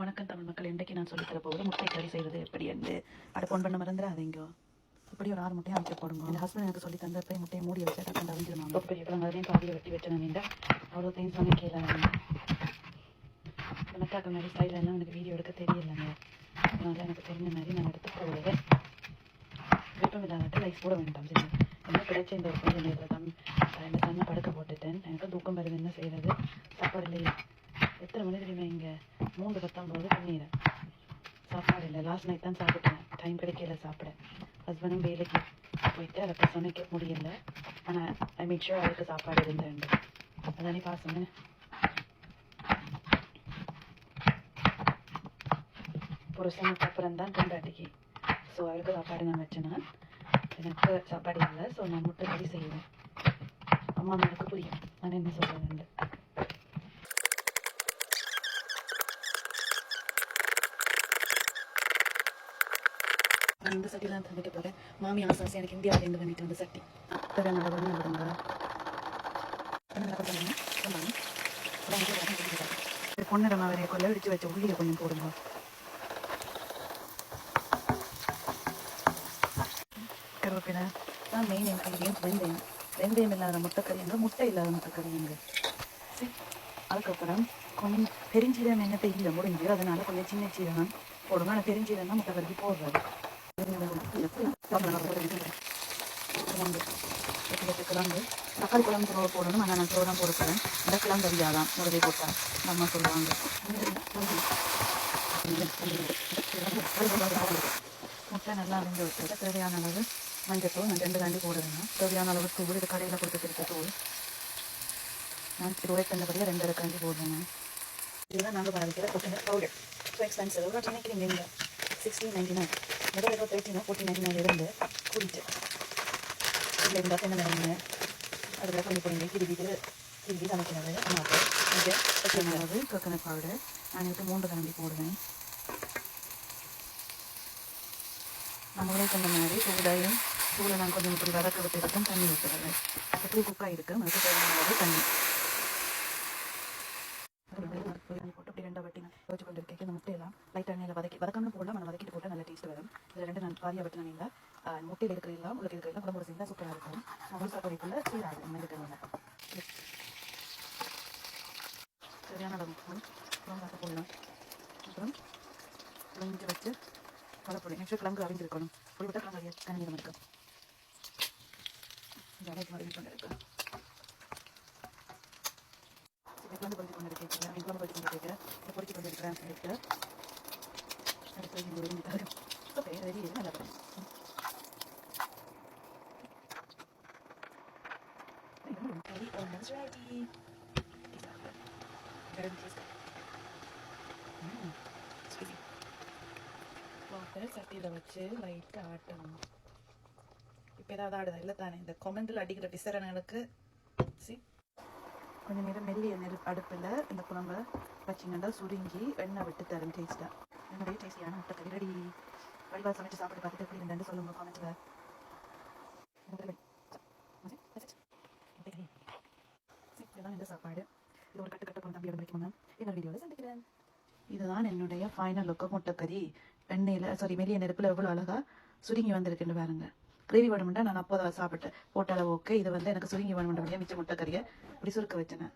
வணக்கம் தமிழ் மக்கள். இன்றைக்கு நான் சொல்லித்தர போகிறது முட்டை கறி செய்வது எப்படி என்று. அதை ஃபோன் பண்ண மறந்துடாதீங்க இப்படி ஒரு ஆறு முட்டையை அமைச்சு போடுங்க. என் ஹஸ்பண்ட் எனக்கு சொல்லி தந்த போய் முட்டையை மூடி வச்சு டக்கு ரொம்ப பெரிய கிழங்கு அதையும் பாதியை வெட்டி வச்சு நீண்ட அவ்வளோ தேன் சமைக்கல எனக்காக மாதிரி ஸ்டைல் எல்லாம் எனக்கு வீடியோ எடுக்க தெரியலைங்க. அதனால எனக்கு தெரிஞ்ச மாதிரி நான் எடுத்து போடுவேன் விருப்பம் இல்லாதட்டு லைஃப் போட வேண்டாம் சரி எனக்கு கிடைச்ச இந்த ஒரு கொஞ்சம் நேரத்தில் தான். இந்த தண்ணி படுக்க போட்டுட்டேன். எனக்கு தூக்கம் வருது என்ன செய்யறது சாப்பாடு இல்லையா. மூன்று பத்தொம்பது பண்ணிடுறேன் சாப்பாடு இல்லை லாஸ்ட் நைட் தான் சாப்பிட்டேன். டைம் கிடைக்கல சாப்பிட. ஹஸ்பண்டும் வேலைக்கு போயிட்டு அதை சமைக்க முடியல. ஆனால் ஐ மேக் ஷூர் அவருக்கு சாப்பாடு இருந்தேன் அதானே பாசமே புருஷனுக்கு அப்புறம் தான் கொண்டாட்டிக்கு ஸோ அவருக்கு சாப்பாடு நான் வச்சேன்னா எனக்கு சாப்பாடு இல்லை. ஸோ நான் முட்டை கறி செய்வேன். அம்மா எனக்கு புரியும். நான் என்ன சொல்கிறேன் நான் இந்த சட்டி தான் சமைக்க போகிறேன் மாமி ஆசை ஆசை எனக்கு இந்தியாவிலேருந்து பண்ணிட்டு வந்த சட்டி அப்போ நல்லா பண்ணி விடுங்க நல்லா பண்ணுங்க சொன்னாங்க வரைய கொள்ள இடிச்சு வச்ச உள்ளியை கொஞ்சம் போடுங்க கருவேப்பிலை தான் மெயின் இன்க்ரீடியன்ஸ் வெந்தயம் வெந்தயம் இல்லாத முட்டைக்கறி எங்க முட்டை இல்லாத முட்டைக்கறி எங்க சரி அதுக்கப்புறம் கொஞ்சம் பெருஞ்சீரகம் என்ன இல்லை முடிஞ்சு அதனால கொஞ்சம் சின்ன சீரகம் போடுங்க ஆனால் பெருஞ்சீரகம் தான் முட்டைக்கறிக்கு போடுறது கிழங்கு கிழங்கு தக்காளி குழம்பு சோறு போடணும் ஆனால் நான் சோறு தான் போடுறேன் இந்த கிழங்கு அறியாதான் முருகை போட்டால் நம்ம சொல்லுவாங்க முட்டை நல்லா அரைஞ்சு வச்சுட்டு தேவையான அளவு மஞ்சத்தூள் நான் ரெண்டு தாண்டி போடுறேங்க தேவையான அளவு தூள் இது கடையில் கொடுத்துருக்க தூள் நான் இருபத்தஞ்சபடியாக ரெண்டு காண்டி போடுறேங்க இதுதான் நாங்கள் பாதிக்கிற கோகனட் பவுடர் எக்ஸ்பென்சிவ் எவ்வளோ நினைக்கிறீங்க இங்கே சிக்ஸ்டீன் நைன்டி நைன் முதல்ல இப்போ தேர்ட்டினா ஃபோர்ட்டி நைன்டி நைன் இருந்து கூடிட்டு இதில் இருந்தால் தென்னை மரங்க அதில் கொஞ்சம் போடுங்க திருவிட்டு திருவி சமைக்கிறது ஆமாம் இது தேவையான அளவு பவுடர் நான் இதுக்கு மூன்று கிளம்பி போடுவேன். நம்மளே சொன்ன மாதிரி சூடாயும் சூளை நான் கொஞ்சம் இப்படி வதக்க விட்டுருக்கோம் தண்ணி ஊற்றுறது எப்படி குக்காக இருக்குது அதுக்கு தேவையான தண்ணி. போட்டு அப்படி ரெண்டாக வட்டி நான் வச்சு கொண்டு இருக்கேன். நம்ம முட்டையெல்லாம் லைட்டாக எண்ணெயில் வதக்கி வதக்காமல் போடலாம் நான் வதக்கிட்டு போட்டால் நல்ல டேஸ்ட் வரும் இதில் ரெண்டு நீங்கள் முட்டையில் இருக்கிற எல்லாம் உங்களுக்கு இருக்கிற எல்லாம் குழம்பு சேர்ந்தா சூப்பராக இருக்கும். நான் சாப்பாடுக்குள்ள சீராகும் நம்ம இருக்கிறவங்க. சரியான அளவு அப்புறம் பார்க்க போடலாம் அப்புறம் கிழங்கு வச்சு கலப்பொடி நெக்ஸ்ட் கிழங்கு அவிஞ்சிருக்கணும். பொடி கிழங்கு கண்ணீரம் இருக்கும். இந்த அளவுக்கு அவிஞ்சு கொண்டு இருக்கு. குழம்பு பொறிச்சு கொண்டு இருக்கேன் என் குழம்பு பொறிச்சு கொண்டு இருக்கேன் இதை பொறிச்சு கொண்டு இருக்கிறேன் எடுத்து அடுத்து இது தரும் ஓகே ரெடி நல்லா Ready, almost ready. சட்டியில் வச்சு லைட்டாக ஆட்டணும். இப்போ ஏதாவது ஆடுதா? இல்லை தானே இந்த கொமெண்டில் அடிக்கிற விசரணைகளுக்கு சி கொஞ்சம் நேரம் மெல்லிய நெரு அடுப்பில் இந்த குழம்ப வச்சிங்கன்னா சுருங்கி எண்ணெய் விட்டு தரும் டேஸ்ட்டாக என்னுடைய டேஸ்டியான முட்டை ரெடி வடிவா சமைச்சு சாப்பிட்டு பார்த்துட்டு எப்படி இருந்தேன்னு சொல்லுங்க காமெண்ட்ல இதுதான் இந்த சாப்பாடு. இது ஒரு கட்டு கட்டு பண்ண தம்பியோட இன்னொரு வீடியோவில் சந்திக்கிறேன். இதுதான் என்னுடைய ஃபைனல் லுக்கு முட்டைக்கறி. எண்ணெயில் சாரி மெல்லிய நெருப்பில் எவ்வளோ அழகாக சுருங்கி வந்திருக்குன்னு பாருங்க. கிரேவி வேணும்னா நான் அப்போதான் சாப்பிட்டேன். போட்ட அளவு ஓகே இது வந்து எனக்கு சுருங்கி வேணும்ன்றபடியாக மிச்ச முட்டைக்கறியை இப்படி சுருக்க வச்சேன்.